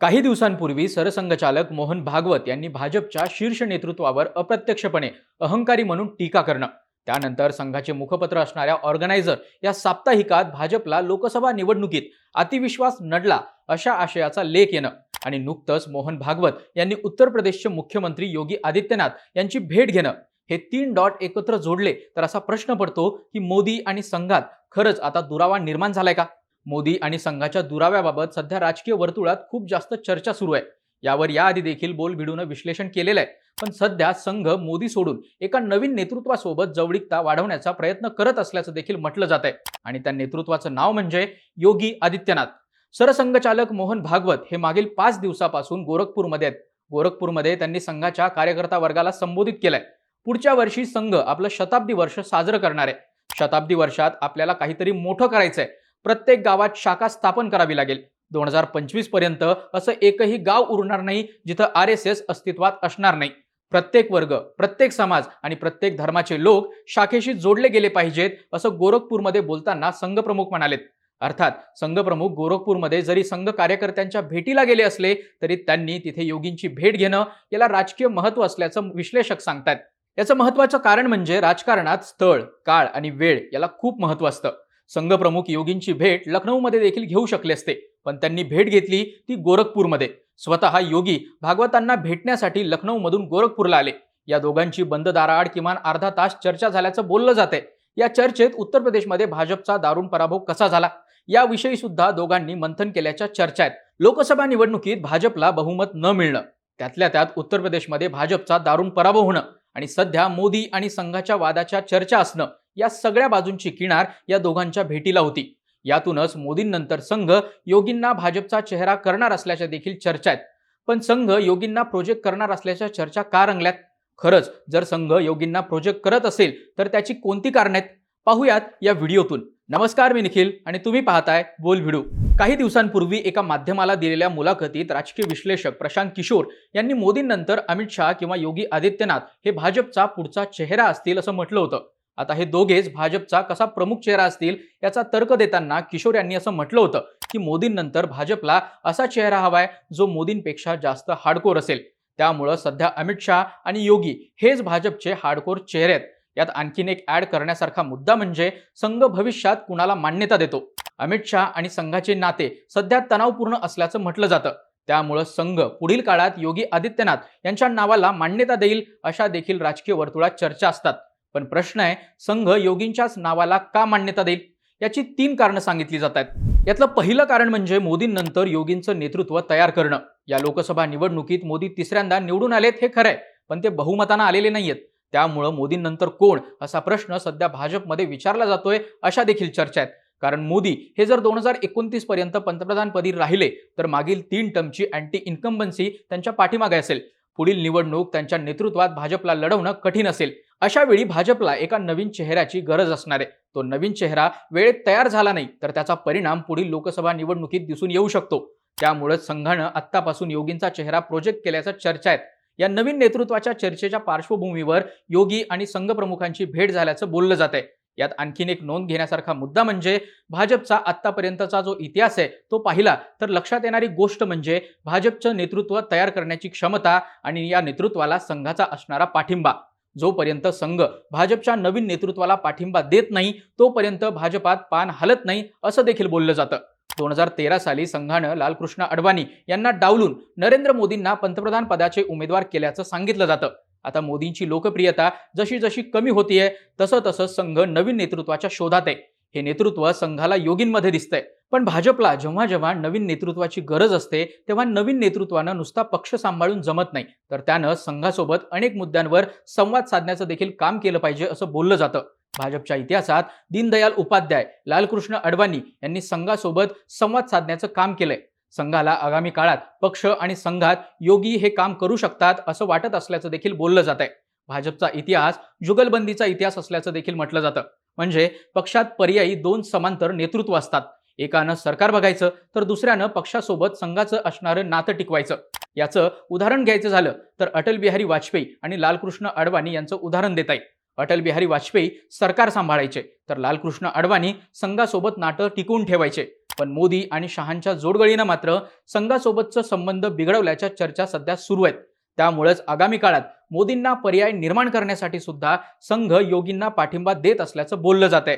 काही दिवसांपूर्वी सरसंघचालक मोहन भागवत यांनी भाजपच्या शीर्ष नेतृत्वावर अप्रत्यक्षपणे अहंकारी म्हणून टीका करणं. त्यानंतर संघाचे मुखपत्र असणाऱ्या ऑर्गनायझर या साप्ताहिकात भाजपला लोकसभा निवडणुकीत अतिविश्वास नडला अशा आशयाचा लेख येणं आणि नुकतंच मोहन भागवत यांनी उत्तर प्रदेशचे मुख्यमंत्री योगी आदित्यनाथ यांची भेट घेणं हे तीन डॉट एकत्र जोडले तर असा प्रश्न पडतो की मोदी आणि संघात खरंच आता दुरावा निर्माण झालाय का? मोदी आणि संघाच्या दुराव्याबाबत सध्या राजकीय वर्तुळात खूप जास्त चर्चा सुरू आहे. यावर याआधी देखील बोल भिडून विश्लेषण केलेलं आहे. पण सध्या संघ मोदी सोडून एका नवीन नेतृत्वासोबत जवळीकता वाढवण्याचा प्रयत्न करत असल्याचं देखील म्हटलं जात आहे. आणि त्या नेतृत्वाचं नाव म्हणजे योगी आदित्यनाथ. सरसंघचालक मोहन भागवत हे मागील पाच दिवसापासून गोरखपूरमध्ये आहेत. गोरखपूरमध्ये त्यांनी संघाच्या कार्यकर्ता वर्गाला संबोधित केलंय. पुढच्या वर्षी संघ आपलं शताब्दी वर्ष साजरं करणार आहे. शताब्दी वर्षात आपल्याला काहीतरी मोठं करायचंय. प्रत्येक गावात शाखा स्थापन करावी लागेल. दोन हजार पंचवीसपर्यंत असं एकही गाव उरणार नाही जिथं आर एस एस अस्तित्वात असणार नाही. प्रत्येक वर्ग प्रत्येक समाज आणि प्रत्येक धर्माचे लोक शाखेशी जोडले गेले पाहिजेत असं गोरखपूरमध्ये बोलताना संघप्रमुख म्हणालेत. अर्थात संघप्रमुख गोरखपूरमध्ये जरी संघ कार्यकर्त्यांच्या भेटीला गेले असले तरी त्यांनी तिथे योगींची भेट घेणं याला राजकीय महत्त्व असल्याचं विश्लेषक सांगतात याचं महत्वाचं कारण म्हणजे राजकारणात स्थळ काळ आणि वेळ याला खूप महत्त्व असतं. संघप्रमुख योगींची भेट लखनौमध्ये देखील घेऊ शकले असते. पण त्यांनी भेट घेतली ती गोरखपूरमध्ये. स्वतः योगी भागवतांना भेटण्यासाठी लखनौमधून गोरखपूरला आले. या दोघांची बंद दाराआड किमान अर्धा तास चर्चा झाल्याचं बोललं जाते या चर्चेत उत्तर प्रदेशमध्ये भाजपचा दारुण पराभव कसा झाला? याविषयी सुद्धा दोघांनी मंथन केल्याच्या चर्चा आहेत. लोकसभा निवडणुकीत भाजपला बहुमत न मिळणं त्यातल्या त्यात उत्तर प्रदेशमध्ये भाजपचा दारुण पराभव होणं आणि सध्या मोदी आणि संघाच्या वादाच्या चर्चा असणं या सगळ्या बाजूंची किनार या दोघांच्या भेटीला होती. यातूनच मोदींनंतर संघ योगींना भाजपचा चेहरा करणार असल्याच्या देखील चर्चा आहेत. पण संघ योगींना प्रोजेक्ट करणार असल्याच्या चर्चा का रंगल्यात? खरंच जर संघ योगींना प्रोजेक्ट करत असेल तर त्याची कोणती कारण आहेत? पाहूयात या व्हिडिओतून. नमस्कार मी निखिल आणि तुम्ही पाहताय बोल व्हिडिओ काही दिवसांपूर्वी एका माध्यमाला दिलेल्या मुलाखतीत राजकीय विश्लेषक प्रशांत किशोर यांनी मोदींनंतर अमित शहा किंवा योगी आदित्यनाथ हे भाजपचा पुढचा चेहरा असतील असं म्हटलं होतं. आता हे दोघेच भाजपचा कसा प्रमुख चेहरा असतील याचा तर्क देताना किशोर यांनी असं म्हटलं होतं की मोदींनंतर भाजपला असा चेहरा हवाय जो मोदींपेक्षा जास्त हार्डकोर असेल. त्यामुळं सध्या अमित शहा आणि योगी हेच भाजपचे हार्डकोर चेहरे आहेत. यात आणखीन एक ऍड करण्यासारखा मुद्दा म्हणजे संघ भविष्यात कुणाला मान्यता देतो? अमित शहा आणि संघाचे नाते सध्या तणावपूर्ण असल्याचं म्हटलं जातं. त्यामुळं संघ पुढील काळात योगी आदित्यनाथ यांच्या नावाला मान्यता देईल अशा देखील राजकीय वर्तुळात चर्चा असतात. पण प्रश्न आहे संघ योगींच्याच नावाला का मान्यता देईल? याची तीन कारणं सांगितली जात आहेत. यातलं पहिलं कारण म्हणजे मोदींनंतर योगींचं नेतृत्व तयार करणं. या लोकसभा निवडणुकीत मोदी तिसऱ्यांदा निवडून आलेत हे खरंय पण ते बहुमतानं आलेले नाहीयेत. त्यामुळं मोदींनंतर कोण? असा प्रश्न सध्या भाजपमध्ये विचारला जातोय अशा देखील चर्चा आहेत. कारण मोदी हे जर दोन हजार एकोणतीस पर्यंत पंतप्रधानपदी राहिले तर मागील तीन टर्मची अँटी इन्कम्बन्सी त्यांच्या पाठीमागे असेल. पुढील निवडणूक त्यांच्या नेतृत्वात भाजपला लढवणं कठीण असेल. अशा वेळी भाजपला एका नवीन चेहऱ्याची गरज असणार आहे. तो नवीन चेहरा वेळेत तयार झाला नाही तर त्याचा परिणाम पुढील लोकसभा निवडणुकीत दिसून येऊ शकतो. त्यामुळे संघानं आत्तापासून योगींचा चेहरा प्रोजेक्ट केल्याच्या चर्चा आहेत. या नवीन नेतृत्वाच्या चर्चेच्या पार्श्वभूमीवर योगी आणि संघ प्रमुखांची भेट झाल्याचं बोललं जात आहे. यात आणखीन एक नोंद घेण्यासारखा मुद्दा म्हणजे भाजपचा आत्तापर्यंतचा जो इतिहास आहे तो पाहिला तर लक्षात येणारी गोष्ट म्हणजे भाजपचं नेतृत्व तयार करण्याची क्षमता आणि या नेतृत्वाला संघाचा असणारा पाठिंबा. जोपर्यंत संघ भाजपच्या नवीन नेतृत्वाला पाठिंबा देत नाही तोपर्यंत भाजपात पान हलत नाही असं देखील बोललं जातं. दोन हजार तेरा साली संघानं लालकृष्ण अडवाणी यांना डावलून नरेंद्र मोदींना पंतप्रधान पदाचे उमेदवार केल्याचं सांगितलं जातं. आता मोदींची लोकप्रियता जशी जशी कमी होतीये तसं तसं संघ नवीन नेतृत्वाच्या शोधात आहे. हे नेतृत्व संघाला योगींमध्ये दिसतंय. पण भाजपला जेव्हा जेव्हा नवीन नेतृत्वाची गरज असते तेव्हा नवीन नेतृत्वानं नुसता पक्ष सांभाळून जमत नाही. तर त्यानं संघासोबत अनेक मुद्द्यांवर संवाद साधण्याचं देखील काम केलं पाहिजे असं बोललं जातं. भाजपच्या इतिहासात दीनदयाल उपाध्याय लालकृष्ण अडवाणी यांनी संघासोबत संवाद साधण्याचं काम केलंय. संघाला आगामी काळात पक्ष आणि संघात योगी हे काम करू शकतात असं वाटत असल्याचं देखील बोललं जात आहे भाजपचा इतिहास जुगलबंदीचा इतिहास असल्याचं देखील म्हटलं जातं. म्हणजे पक्षात पर्यायी दोन समांतर नेतृत्व असतात. एकानं सरकार बघायचं तर दुसऱ्यानं पक्षासोबत संघाचं असणारं नातं टिकवायचं. याचं उदाहरण घ्यायचं झालं तर अटल बिहारी वाजपेयी आणि लालकृष्ण अडवाणी यांचं उदाहरण देता येईल. अटल बिहारी वाजपेयी सरकार सांभाळायचे तर लालकृष्ण अडवाणी संघासोबत नातं टिकवून ठेवायचे. पण मोदी आणि शहांच्या जोडगळीनं मात्र संघासोबतचं संबंध बिघडवल्याच्या चर्चा सध्या सुरू आहेत. त्यामुळेच आगामी काळात मोदींना पर्याय निर्माण करण्यासाठी सुद्धा संघ योगींना पाठिंबा देत असल्याचं बोललं जात आहे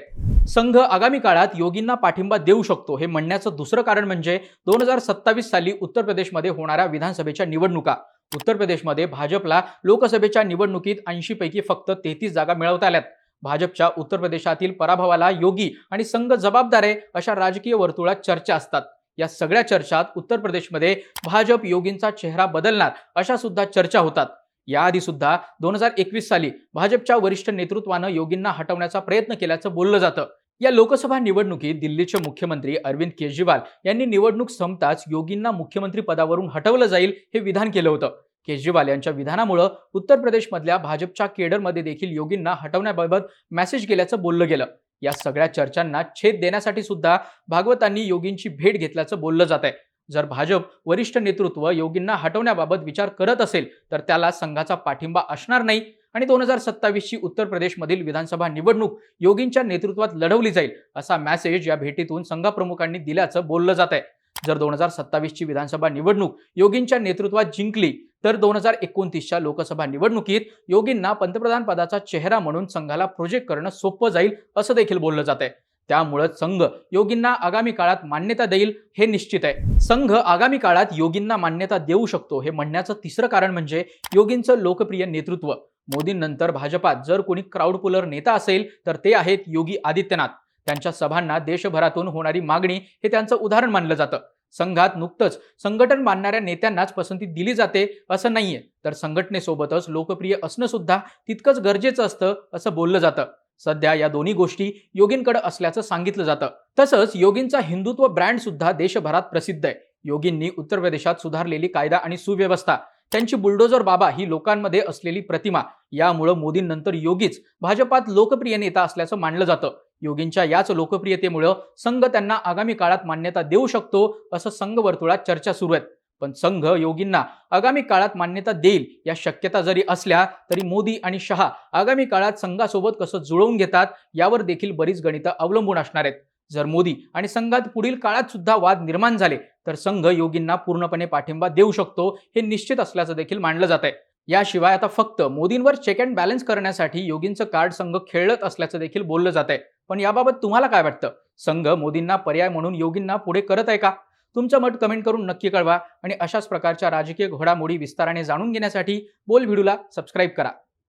संघ आगामी काळात योगींना पाठिंबा देऊ शकतो. हे म्हणण्याचं दुसरं कारण म्हणजे दोन हजार सत्तावीस साली उत्तर प्रदेशमध्ये होणाऱ्या विधानसभेच्या निवडणुका. उत्तर प्रदेशमध्ये भाजपला लोकसभेच्या निवडणुकीत ऐंशी पैकी फक्त तेहतीस जागा मिळवता आल्यात. भाजपच्या उत्तर प्रदेशातील पराभवाला योगी आणि संघ जबाबदार आहे अशा राजकीय वर्तुळात चर्चा असतात. या सगळ्या चर्चात उत्तर प्रदेशमध्ये भाजप योगींचा चेहरा बदलणार अशा सुद्धा चर्चा होतात. याआधी सुद्धा दोन हजार एकवीस साली भाजपच्या वरिष्ठ नेतृत्वानं योगींना हटवण्याचा प्रयत्न केल्याचं बोललं जातं. या लोकसभा निवडणुकीत दिल्लीचे मुख्यमंत्री अरविंद केजरीवाल यांनी निवडणूक संपताच योगींना मुख्यमंत्री पदावरून हटवलं जाईल हे विधान केलं होतं. केजरीवाल यांच्या विधानामुळं उत्तर प्रदेशमधल्या भाजपच्या केडरमध्ये देखील योगींना हटवण्याबाबत मेसेज गेल्याचं बोललं गेलं. या सगळ्या चर्चांना छेद देण्यासाठी सुद्धा भागवतांनी योगींची भेट घेतल्याचं बोललं जात आहे. जर भाजप वरिष्ठ नेतृत्व योगींना हटवण्याबाबत विचार करत असेल तर त्याला संघाचा पाठिंबा असणार नाही. आणि दोन हजार सत्तावीसची उत्तर प्रदेशमधील विधानसभा निवडणूक योगींच्या नेतृत्वात लढवली जाईल असा मेसेज या भेटीतून संघप्रमुखांनी दिल्याचं बोललं जात आहे जर दोन हजार सत्तावीसची विधानसभा निवडणूक योगींच्या नेतृत्वात जिंकली तर दोन हजार एकोणतीसच्या लोकसभा निवडणुकीत योगींना पंतप्रधान पदाचा चेहरा म्हणून संघाला प्रोजेक्ट करणं सोपं जाईल असं देखील बोललं जात आहे त्यामुळे संघ योगींना आगामी काळात मान्यता देईल हे निश्चित आहे. संघ आगामी काळात योगींना मान्यता देऊ शकतो हे म्हणण्याचं तिसरं कारण म्हणजे योगींचं लोकप्रिय नेतृत्व. मोदींनंतर भाजपात जर कोणी क्राऊड पुलर नेता असेल तर ते आहेत योगी आदित्यनाथ. त्यांच्या सभांना देशभरातून होणारी मागणी हे त्यांचं उदाहरण मानलं जातं. संघात नुकतंच संघटन मानणाऱ्या नेत्यांनाच पसंती दिली जाते असं नाहीये. तर संघटनेसोबतच लोकप्रिय असणं सुद्धा तितकंच गरजेचं असतं असं बोललं जातं. सध्या या दोन्ही गोष्टी योगींकडे असल्याचं सांगितलं जातं. तसंच योगींचा हिंदुत्व ब्रँड सुद्धा देशभरात प्रसिद्ध आहे. योगींनी उत्तर प्रदेशात सुधारलेली कायदा आणि सुव्यवस्था त्यांची बुलडोजर बाबा ही लोकांमध्ये असलेली प्रतिमा. यामुळं मोदींनंतर योगीच भाजपात लोकप्रिय नेता असल्याचं मानलं जातं. योगींच्या याच लोकप्रियतेमुळं संघ त्यांना आगामी काळात मान्यता देऊ शकतो असं संघ वर्तुळात चर्चा सुरू आहेत. पण संघ योगींना आगामी काळात मान्यता देईल या शक्यता जरी असल्या तरी मोदी आणि शहा आगामी काळात संघासोबत कसं जुळवून घेतात यावर देखील बरीच गणितं अवलंबून असणार आहेत. जर मोदी आणि संघात पुढील काळात सुद्धा वाद निर्माण झाले तर संघ योगींना पूर्णपणे पाठिंबा देऊ शकतो हे निश्चित असल्याचं देखील मानलं जात आहे. याशिवाय आता फक्त मोदींवर चेक अँड बॅलन्स करण्यासाठी योगींचं कार्ड संघ खेळत असल्याचं देखील बोललं जात आहे. पण याबाबत तुम्हाला काय वाटतं? संघ मोदींना पर्याय म्हणून योगींना पुढे करत आहे का? तुमचं मत कमेंट करून नक्की कळवा आणि अशाच प्रकारच्या राजकीय घडामोडी विस्ताराने जाणून घेण्यासाठी बोल व्हिडिओला सबस्क्राईब करा.